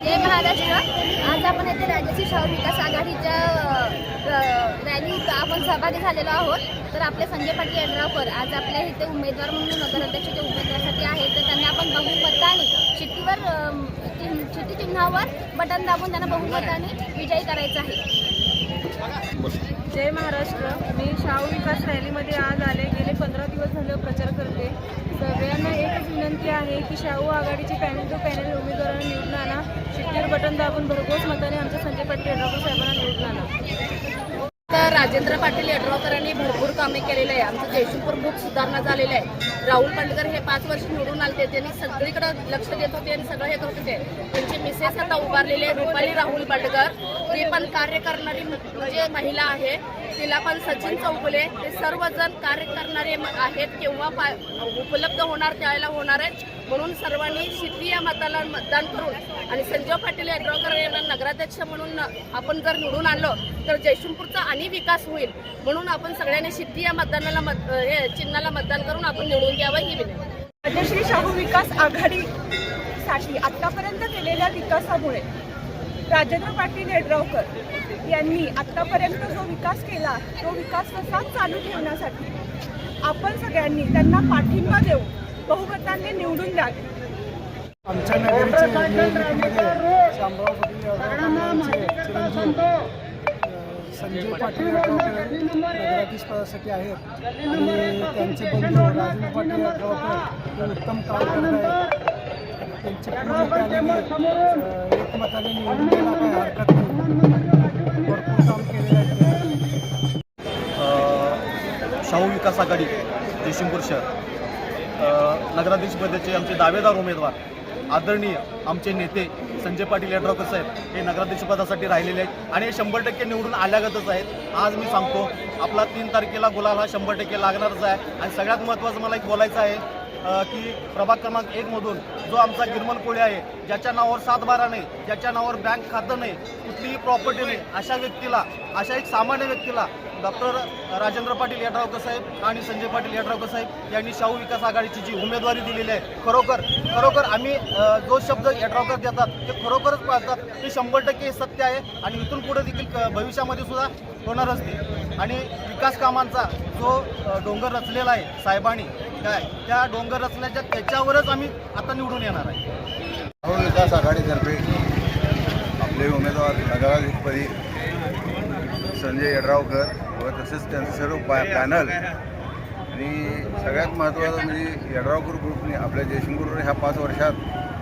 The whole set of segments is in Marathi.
जय महाराष्ट्र. आज आपण येथे राज्याची शाहू विकास आघाडीच्या अ, रॅलीत आपण सहभागी झालेलो आहोत. तर आपले संजय पाटील यड्रावकर आज आपल्या इथे उमेदवार म्हणून नगराध्यक्षाच्या उमेदवारासाठी आहेत तर त्यांना आपण बहुमताने शिट्टीवर अ, चिन्ह- शिट्टी चिन्हावर बटन दाबून त्यांना बहुमताने विजयी करायचं आहे. जय महाराष्ट्र. मी शाहू विकास रॅलीमध्ये आज आले. गेले पंधरा दिवस झालं प्रचार करते सगळ्यांना एकच विनंती आहे की शाहू आघाडीचे पॅनल टू पॅनल उमेदवारांना निवडून आणा. शिट्टीवर बटन दाबून भरघोस मताने आमच्या संजय पाटील यड्रावकर साहेबांना निवडून आणा तर राजेंद्र पाटील यड्रावकरांनी भरपूर कामे केलेले आहे. आमचं जयसिंगपूर खूप सुधारणा झालेलं आहे. राहुल पांडकर हे पाच वर्ष निवडून आले त्यांनी सगळीकडं लक्ष देत होते आणि सगळं हे करत होते. त्यांची मिसेस आता उभारलेली आहे रुपाली राहुल पांडकर ती पण कार्य करणारी म्हणजे महिला आहे. तिला पण सचिन चौगुले हे सर्वजण कार्य करणारे आहेत. केव्हा पा उपलब्ध होणार त्यावेळेला होणार आहेत. म्हणून सर्वांनी शिट्टी या मताला मतदान करून आणि संजय पाटील यड्रावकर यांना नगराध्यक्ष म्हणून आपण जर निवडून आलो तर जयसिंगपूरचा आणि विकास होईल म्हणून आपण सगळ्यांनी शिट्टी या मतदानाला मत हे चिन्हाला मतदान करून आपण निवडून घ्यावं ही विनंती. राजश्री शाहू विकास आघाडीसाठी आत्तापर्यंत केलेल्या विकासामुळे राजेंद्र पाटील यड्रावकर यांनी आत्तापर्यंत जो विकास केला तो विकास तसाच चालू ठेवण्यासाठी आपण सगळ्यांनी त्यांना पाठिंबा देऊ बहुमतांनी निवडून द्यावे. आमच्या नगरीच्या निवडणुकीमध्ये शामराव पाटील यड्रावकर यांचे चिरंजीव अ, संजय पाटील यड्रावकर नगराधीशपदासाठी आहेत. आणि त्यांचे बंधू राजेंद्र पाटील गावकर हे उत्तम काम करत आहेत. त्यांचे पूर्ण पॅनल एकमताने निवडून गेला काही हरकत नाही. भरपूर काम केलेलं आहे शाहू विकास आघाडी जयसिंगपूर शहर. नगराधीशपदाचे आमचे दावेदार उमेदवार आदरणीय आमचे नेते संजय पाटील यड्रावकर साहेब हे नगराध्यक्षपदासाठी राहिलेले आहेत आणि हे शंभर टक्के निवडून आल्यागतच आहेत. आज मी सांगतो आपला तीन तारखेला गुलाल हा शंभर टक्के लागणारच आहे. आणि सगळ्यात महत्त्वाचं मला एक बोलायचं आहे की प्रभाग क्रमांक एकमधून जो आमचा गिरमल कोळी आहे ज्याच्या नावावर सात बारा नाही ज्याच्या नावावर बँक खातं नाही कुठलीही प्रॉपर्टी नाही अशा व्यक्तीला अशा एक सामान्य व्यक्तीला डॉक्टर राजेंद्र पाटील यड्रावकर साहेब आणि संजय पाटील यड्रावकर साहेब यांनी शाहू विकास आघाडीची जी उमेदवारी दिलेली आहे खरोखर खरोखर आम्ही जो शब्द यड्रावकर देतात ते खरोखरच पाळतात ते शंभर टक्के सत्य आहे आणि इथून पुढे देखील क- भविष्यामध्ये सुद्धा होणारच ते. आणि विकास कामांचा जो डोंगर रचलेला आहे साहेबांनी काय त्या डोंगर रचण्याच्या त्याच्यावरच आम्ही आता निवडून येणार आहे. शाहू विकास आघाडीतर्फे आपले उमेदवार नगराधिपती संजय येड्रावकर व तसेच त्यांचं सर्व पॅ पॅनल. आणि सगळ्यात महत्त्वाचं म्हणजे येड्रावकर ग्रुपने आपल्या जयसिंगपूरवर ह्या पाच वर्षात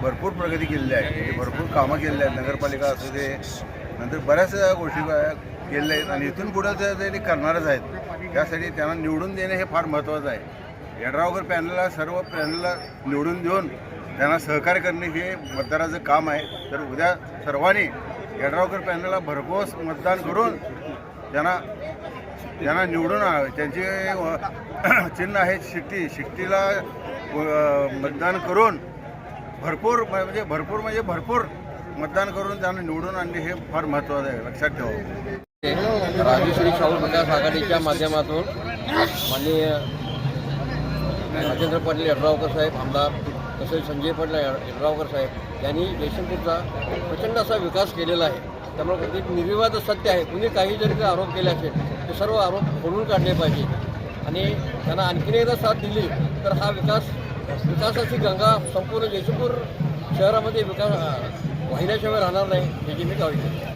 भरपूर प्रगती केलेली आहे. म्हणजे भरपूर कामं केलेली आहेत. नगरपालिका असू दे नंतर बऱ्याच गोष्टी केलेल्या आहेत. आणि इथून पुढं ते ते करणारच आहेत. त्यासाठी त्यांना निवडून देणे हे फार महत्त्वाचं आहे. येड्रावकर पॅनलला सर्व पॅनलला निवडून देऊन त्यांना सहकार्य करणे हे मतदाराचं काम आहे. तर उद्या सर्वांनी येड्रावकर पॅनलला भरघोस मतदान करून त्यांना त्यांना निवडून त्यांचे चिन्ह आहे शिट्टी. शिट्टीला मतदान करून भरपूर म्हणजे भरपूर म्हणजे भरपूर मतदान करून त्यांना निवडून आणणे हे फार महत्त्वाचं आहे. लक्षात ठेवा. राजेश्री शाहू विकास आघाडीच्या माध्यमातून माननीय राजेंद्र पाटील यड्रावकर साहेब आमदार तसेच संजय पाटील यड्रावकर साहेब यांनी जयशंपूरचा प्रचंड असा विकास केलेला आहे. त्यामुळे एक निर्विवाद सत्य आहे. कुणी काही जरी काही आरोप केले असेल ते सर्व आरोप खोडून काढले पाहिजे. आणि त्यांना आणखीन एकदा साथ दिली तर हा विकास विकासाची गंगा संपूर्ण जयशंपूर शहरामध्ये विकास वाहिल्याशिवाय राहणार नाही याची मी काळजी घेतो